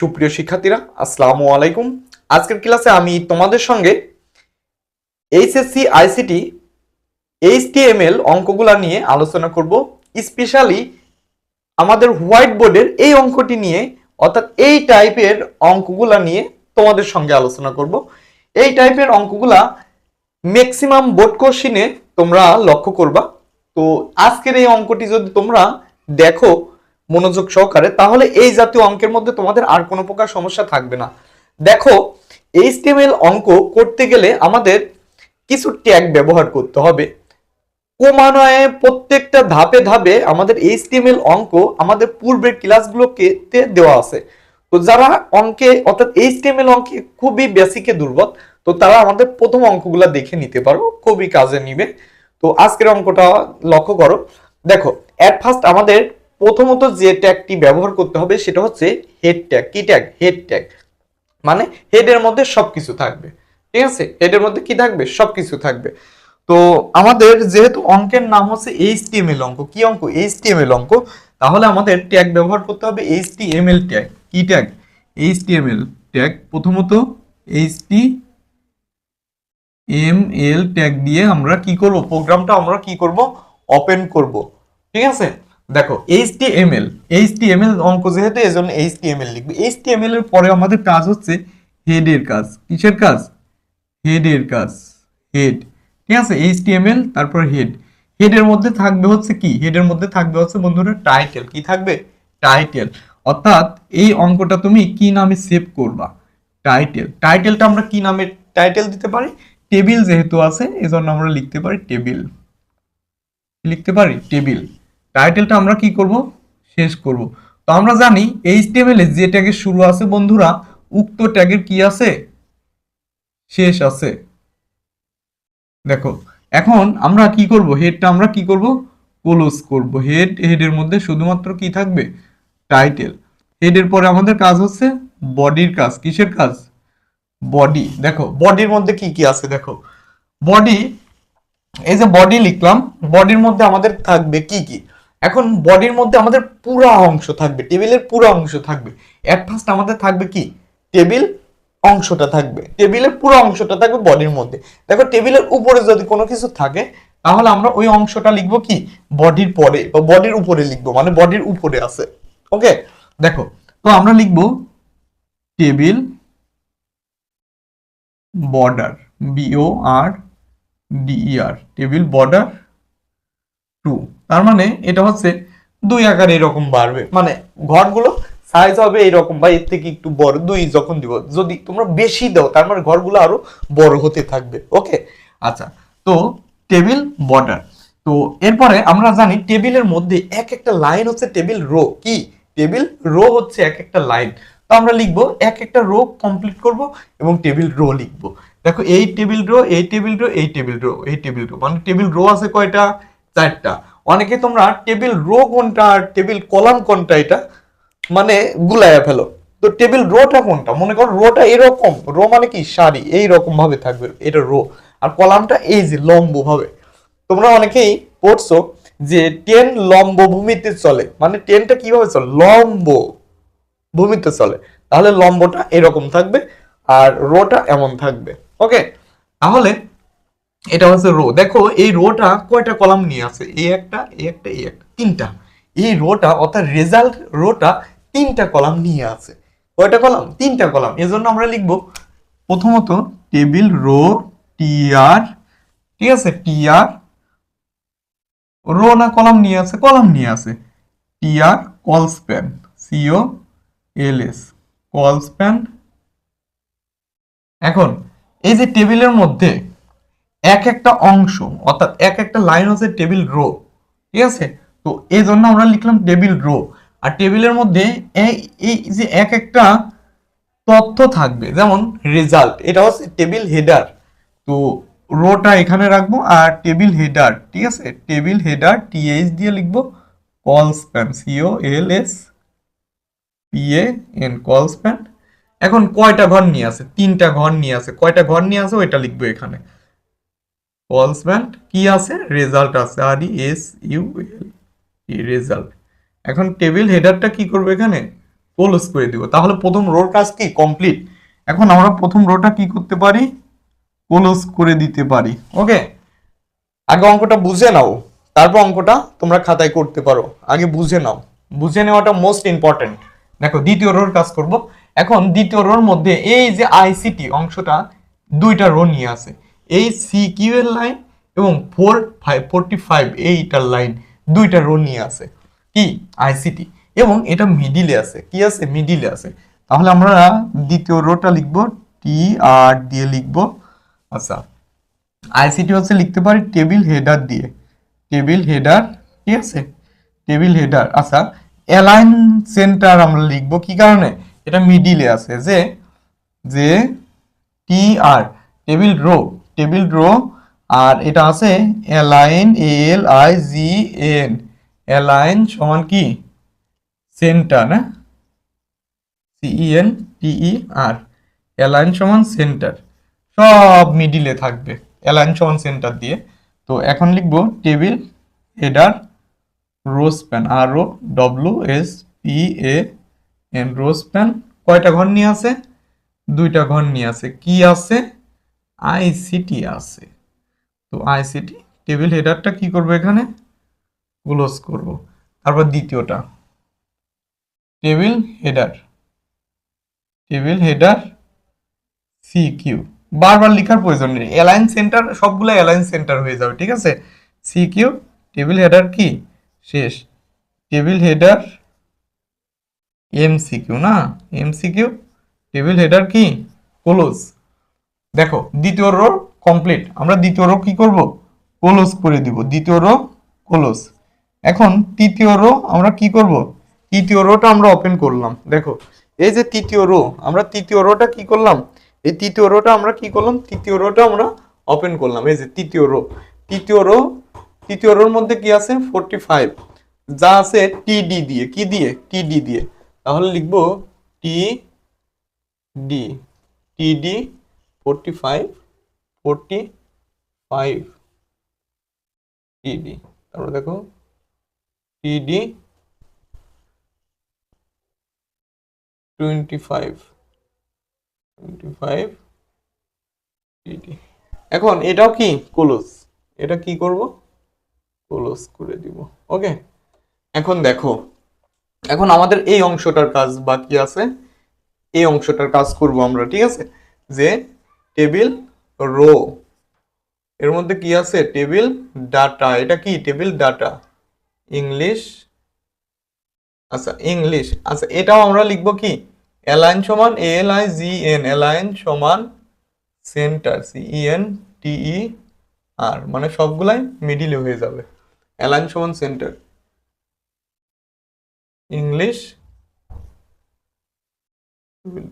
সুপ্রিয় শিক্ষার্থীরা, আসসালামু আলাইকুম। আজকের ক্লাসে আমি তোমাদের সঙ্গে এইচএসসি, আইসিটি, এইচটিএমএল অঙ্কগুলা নিয়ে আলোচনা করব। স্পেশালি আমাদের হোয়াইট বোর্ডের এই অঙ্কটি নিয়ে, অর্থাৎ এই টাইপের অঙ্কগুলা নিয়ে তোমাদের সঙ্গে আলোচনা করব। এই টাইপের অঙ্কগুলা ম্যাক্সিমাম বোর্ড কোশ্চিনে তোমরা লক্ষ্য করবা। তো আজকের এই অঙ্কটি যদি তোমরা দেখো মনোযোগ সহকারে, তাহলে এই জাতীয় অঙ্কের মধ্যে তোমাদের আর কোনো প্রকার সমস্যা থাকবে না। দেখো এইচটিএমএল অঙ্ক করতে গেলে আমাদের কিছু ট্যাগ ব্যবহার করতে হবে। ক্রমান্বয়ে প্রত্যেকটা ধাপে ধাপে আমাদের এইচটিএমএল অঙ্ক আমাদের পূর্বের ক্লাসগুলোকে দেওয়া আছে। তো যারা অঙ্কে, অর্থাৎ এইচটিএমএল অঙ্কে খুবই বেসিকে দুর্বল, তো তারা আমাদের প্রথম অঙ্কগুলো দেখে নিতে পারো, খুবই কাজে নিবে। তো আজকের অঙ্কটা লক্ষ্য করো। দেখো অ্যাট ফার্স্ট আমাদের প্রথমত যে ট্যাগটি ব্যবহার করতে হবে সেটা হচ্ছে হেড ট্যাগ কি ট্যাগ হেড ট্যাগ মানে হেডের মধ্যে সবকিছু থাকবে। ঠিক আছে? হেডের মধ্যে কি থাকবে? সবকিছু থাকবে। তো আমাদের যেহেতু অঙ্কের নাম হচ্ছে এইচটিএমএল অঙ্ক, কি অঙ্ক? এইচটিএমএল অঙ্ক। তাহলে আমাদের ট্যাগ ব্যবহার করতে হবে এইচটিএমএল ট্যাগ কি ট্যাগ এইচটিএমএল ট্যাগ প্রথমত H T M L tag দিয়ে আমরা কি করব? প্রোগ্রামটা আমরা কি করব? ওপেন করব। ঠিক আছে? দেখো এইচটিএমএল এইচটিএমএল অঙ্ক যেহেতু, এজন্য এইচটিএমএল লিখবে। এইচটিএমএল এর পরে আমাদের কাজ হচ্ছে হেডের কাজ। কিসের কাজ? হেডের কাজ। হেড ঠিক আছে? এইচটিএমএল তারপর হেড হেডের মধ্যে থাকবে হচ্ছে কি? হেডের মধ্যে থাকবে হচ্ছে বন্ধুরা টাইটেল কি থাকবে? টাইটেল অর্থাৎ এই অঙ্কটা তুমি কি নামে সেভ করবা? টাইটেল টাইটেলটা আমরা কি নামে টাইটেল দিতে পারি? টেবিল যেহেতু আছে, এজন্য আমরা লিখতে পারি টেবিল লিখতে পারি টেবিল টাইটেলটা আমরা কি করব? শেষ করব। তো আমরা জানি এইচটিএমএল এ যে ট্যাগের শুরু আছে বন্ধুরা, উক্ত ট্যাগের কি আছে? শেষ আছে। দেখো, এখন আমরা কি করব? হেডটা আমরা কি করব? ক্লোজ করব। হেড হেডের মধ্যে শুধুমাত্র কি থাকবে? টাইটেল হেডের পরে আমাদের কাজ হচ্ছে বডির কাজ। কিসের কাজ? বডি দেখো বডির মধ্যে কি কি আছে দেখো। বডি এই যে বডি লিখলাম বডির মধ্যে আমাদের থাকবে কি কি? এখন বডির মধ্যে আমাদের পুরো অংশ থাকবে টেবিলের পুরো অংশ থাকবে। এট ফার্স্ট আমাদের থাকবে কি? টেবিল অংশটা থাকবে। টেবিলের পুরো অংশটা থাকবে বডির মধ্যে। দেখো টেবিলের উপরে যদি কোনো কিছু থাকে, তাহলে আমরা ওই অংশটা লিখব কি? বডির পরে, বা বডির উপরে লিখব মানে বডির উপরে আছে। ওকে দেখো, তো আমরা লিখব table border B O R D E R table border two তার মানে এটা হচ্ছে দুই আকার এরকম বাড়বে। মানে ঘরগুলো সাইজ হবে এরকম বা এর থেকে একটু বড়, দুই যখন দিব। যদি তোমরা বেশি দাও, তার মানে ঘরগুলো আরও বড় হতে থাকবে। ওকে আচ্ছা তো টেবিল বর্ডার তো এরপরে আমরা জানি টেবিলের মধ্যে এক একটা লাইন হচ্ছে টেবিল রো কি? টেবিল রো হচ্ছে এক একটা লাইন তো আমরা লিখব এক একটা রো কমপ্লিট করব এবং টেবিল রো লিখব। দেখো, এই টেবিল রো এই টেবিল রো এই টেবিল রো এই টেবিল রো মানে টেবিল রো আছে কয়টা? চারটা। অনেকে তোমরা টেবিল রো কোনটা আর টেবিল কলাম কোনটা এটা মানে গুলায়া ফেলো। তো টেবিল রোটা কোনটা? মনে করো রোটা এরকম। রো মানে কি? সারি। এই রকম ভাবে থাকবে এটা রো। আর কলামটা এই যে লম্ব ভাবে তোমরা অনেকেই পড়ছো যে টেন লম্ব ভূমিতে চলে। মানে টেনটা কীভাবে চলে? লম্ব ভূমিতে চলে। তাহলে লম্বটা এরকম থাকবে আর রোটা এমন থাকবে। ওকে? তাহলে এটা হচ্ছে রো দেখো, এই রোটা কয়টা কলাম নিয়ে আছে? এই একটা এই একটা এই একটা, তিনটা। এই রোটা অর্থাৎ রেজাল্ট রোটা তিনটা কলাম নিয়ে আছে। কয়টা কলাম তিনটা কলাম এজন্য আমরা লিখব, প্রথমত টেবিল রো টিআর ঠিক আছে? টিআর রো না কলাম নিয়ে আছে কলাম নিয়ে আছে। TR colspan C O L S colspan এখন, এই যে টেবিলের মধ্যে এক একটা অংশ, অর্থাৎ এক একটা লাইন হচ্ছে টেবিল রো ঠিক আছে? তো এই জন্য আমরা লিখলাম টেবিল রো আর টেবিলের মধ্যে এই যে এক একটা তথ্য থাকবে, যেমন রেজাল্ট এটা হচ্ছে টেবিল হেডার তো রোটা এখানে রাখব, আর টেবিল হেডার ঠিক আছে? টেবিল হেডার টিএইচ দিয়ে লিখব colspan C O L S P A N colspan এখন কয়টা ঘর নিয়ে আছে? তিনটা ঘর নিয়ে আছে, কয়টা ঘর নিয়ে আছে ওইটা লিখব এখানে। কল ব্যান্ড কি আছে? রেজাল্ট আছে R E S U L E result এখন টেবিল হেডারটা কি করবে এখানে? ক্লোজ করে দিব। তাহলে প্রথম রোর কাজ কি? কমপ্লিট এখন আমরা প্রথম রোটা কি করতে পারি? ক্লোজ করে দিতে পারি। ওকে আগে অঙ্কটা বুঝে নাও। তারপর অঙ্কটা তোমরা খাতায় করতে পারো। আগে বুঝে নাও। বুঝে নেওয়াটা মোস্ট ইম্পর্টেন্ট দেখো, দ্বিতীয় রোর কাজ করব। এখন দ্বিতীয় রোর মধ্যে এই যে আইসিটি অংশটা দুইটা রো নিয়ে আছে। এই সি এর লাইন এবং ফোর ফাইভ ফোরটি ফাইভ এইটার লাইন দুইটা রো নিয়ে আছে। কি? আইসিটি এবং এটা মিডিলে আছে। কি আছে? মিডিলে আছে। তাহলে আমরা দ্বিতীয় রোটা লিখব। টি আর দিয়ে লিখব। আচ্ছা। আইসিটি হচ্ছে লিখতে পারি টেবিল হেডার দিয়ে। টেবিল হেডার ঠিক আছে? টেবিল হেডার আচ্ছা। অ্যালাইন সেন্টার আমরা লিখব কি কারণে? এটা মিডিলে আছে। যে যে T R table row table row আর এটা আছে align L I G N. Align সমান কি? সেন্টার, না? C E N T E R. Align সমান সেন্টার। সব মিডিলে থাকবে। অ্যালাইন সমান সেন্টার দিয়ে। তো এখন লিখব table, header, rowspan R O W S P A N, rowspan কয়টা ঘর নিয়ে আছে? দুইটা ঘর নিয়ে আছে। কি আছে? আইসিটি আছে। তো আইসিটি টেবিল হেডারটা কি করব এখানে? ক্লোজ করব। তারপর দ্বিতীয়টা। Table header table header C Q বারবার লেখার প্রয়োজন নেই। অ্যালাইন সেন্টার সবগুলো অ্যালাইন সেন্টার হয়ে যাবে, ঠিক আছে? সি কিউ টেবিল হেডার কি? শেষ। টেবিল হেডার এমসিকিউ না? এমসিকিউ টেবিল হেডার কি? ক্লোজ দেখো, দ্বিতীয় রো কমপ্লিট আমরা দ্বিতীয় রো কি করব? ক্লোজ করে দিব। দ্বিতীয় রো ক্লোজ এখন তৃতীয় রো আমরা কি করব? তৃতীয় রোটা আমরা ওপেন করলাম। দেখো, এই যে তৃতীয় রো আমরা তৃতীয় রোটা কি করলাম? এই তৃতীয় রোটা আমরা কি করলাম? তৃতীয় রোটা আমরা ওপেন করলাম। এই যে তৃতীয় রো তৃতীয় রো তৃতীয় রোর মধ্যে কি আছে? ফোরটি ফাইভ যা আছে টিডি দিয়ে। কি দিয়ে? টিডি দিয়ে। তাহলে লিখব T D TD forty five forty five TD তারপরে দেখো টিডি টোয়েন্টি ফাইভ টোয়েন্টি ফাইভ টিডি এখন এটাও কি? ক্লোজ এটা কি করব? ক্লোজ করে দিব। ওকে এখন দেখো এখন আমাদের এই অংশটার কাজ বাকি আছে। এই অংশটার কাজ করব আমরা ঠিক আছে? যে টেবিল রো। এর মধ্যে কি আছে? Table data. এটা কি? Table data. ইংলিশ। আচ্ছা ইংলিশ। আচ্ছা এটাও আমরা লিখব কি? অ্যালাইন সমান L I G N. Align সমান center, C E N T E R. মানে সবগুলাই মিডিলে হয়ে যাবে। অ্যালাইন সমান center. English.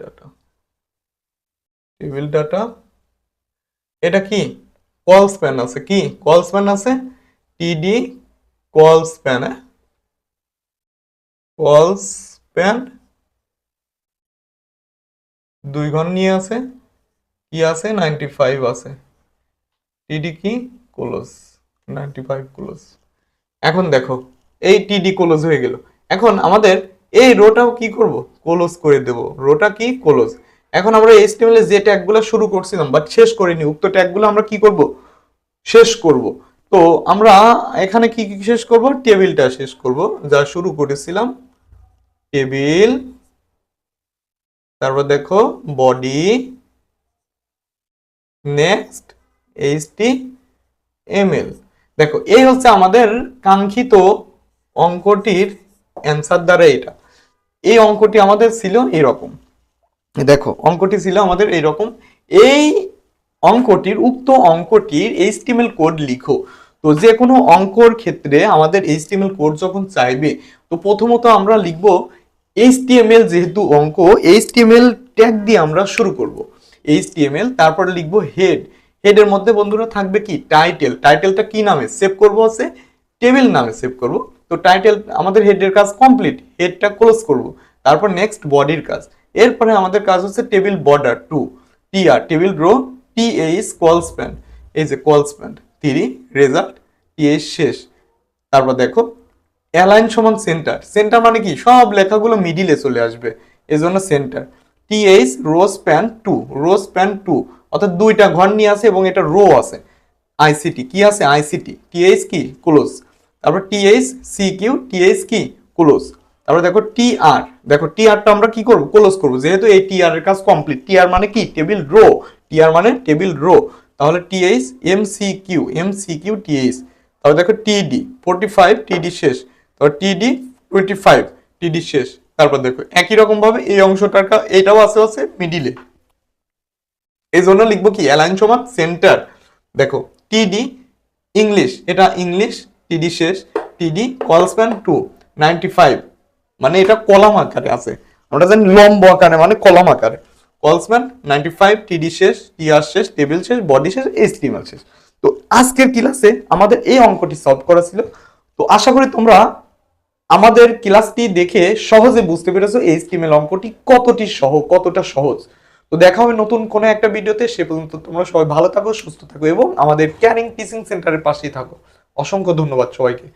Data. Table data. এটা কি? কল স্প্যান আছে কি? কল স্প্যান আছে? TD col span call span. দুই ঘন নিয়ে আছে। কি আছে? নাইনটি ফাইভ আছে। টিডি কি? ক্লোজ। Ninety five close. এখন দেখো, এই টিডি ক্লোজ হয়ে গেল। এখন আমাদের এই রোটাও কি করব? ক্লোজ করে দেব। রোটা কি? ক্লোজ। এখন আমরা এইচটিএমএল যে ট্যাগগুলো শুরু করছিলাম বাট শেষ করিনি, উক্ত ট্যাগগুলো আমরা কি করব? শেষ করব। তো আমরা এখানে কি কি শেষ করব? টেবিলটা শেষ করব, যা শুরু করেছিলাম। টেবিল তারপর দেখো বডি নেক্সট এইচটি এমএল দেখো, এই হচ্ছে আমাদের কাঙ্ক্ষিত অঙ্কটির অ্যান্সার দ্বারা এটা। এই অঙ্কটি আমাদের ছিল এরকম। দেখো, অঙ্কটি ছিল আমাদের এইরকম। এই অঙ্কটির, উক্ত অঙ্কটির এইচটিএমএল কোড লিখো। তো যে কোনো অঙ্কর ক্ষেত্রে আমাদের এইচটিএমএল কোড যখন চাইবে, তো প্রথমত আমরা লিখব এইচটিএমএল যেহেতু অঙ্ক, এইচটিএমএল ট্যাগ দিয়ে আমরা শুরু করব। এইচটিএমএল, তারপরে লিখব হেড। হেডের মধ্যে বন্ধুরা থাকবে কি? টাইটেল। টাইটেলটা কি নামে সেভ করব আছে? টেবিল নামে সেভ করব। তো টাইটেল, আমাদের হেডের কাজ কমপ্লিট। হেডটা ক্লোজ করব। তারপর নেক্সট বডির কাজ। এরপরে আমাদের কাজ হচ্ছে table border two, TR, table row T H colspan. এই যে colspan, three, result T H শেষ। তারপর দেখো, অ্যালাইন সমান সেন্টার। সেন্টার মানে কি? সব লেখাগুলো মিডিলে চলে আসবে। এজন্য center. T TH, rowspan two, rowspan two. অর্থাৎ দুইটা ঘর নিয়ে আছে এবং এটা রো আছে। আইসিটি, কি আছে? আইসিটি। টিএইচ কি? ক্লোজ। তারপর T TH, C Q T TH কি? ক্লোজ। তারপর দেখো টি আর দেখো টি আরটা আমরা কি করব? ক্লোজ করব। যেহেতু এই টি আর এর কাজ কমপ্লিট টি আর মানে কি? টেবিল রো টি আর মানে টেবিল রো তাহলে TH M C Q M C Q TH তারপর দেখো টিডি ফোরটি ফাইভ টিডি শেষ। তারপর টিডি টোয়েন্টি ফাইভ টিডি শেষ। তারপর দেখো একই রকম ভাবে এই অংশটার এটাও আছে আছে মিডিলে এই জন্য লিখব কি? অ্যালাইন সমান সেন্টার দেখো টিডি ইংলিশ এটা ইংলিশ টিডি শেষ। টিডি কলস্প্যান টু নাইনটি ফাইভ মানে এটা কলাম আকারে আছে। আমরা জানি লম্ব আকারে মানে কলাম আকারে। কলসম্যান নাইনটি ফাইভ টিডি শেষ টিআর শেষ টেবিল শেষ বডি শেষ এইচটিএমএল শেষ। তো আজকের ক্লাসে আমাদের এই অঙ্কটি সলভ করা ছিল। তো আশা করি তোমরা আমাদের ক্লাসটি দেখে সহজে বুঝতে পেরেছ এই এইচটিএমএল অঙ্কটি কতটি সহ কতটা সহজ। তো দেখা হবে নতুন কোনো একটা ভিডিওতে। সে পর্যন্ত তোমরা সবাই ভালো থাকো, সুস্থ থাকো এবং আমাদের ক্যারিং টিচিং সেন্টারের পাশেই থাকো। অসংখ্য ধন্যবাদ সবাইকে।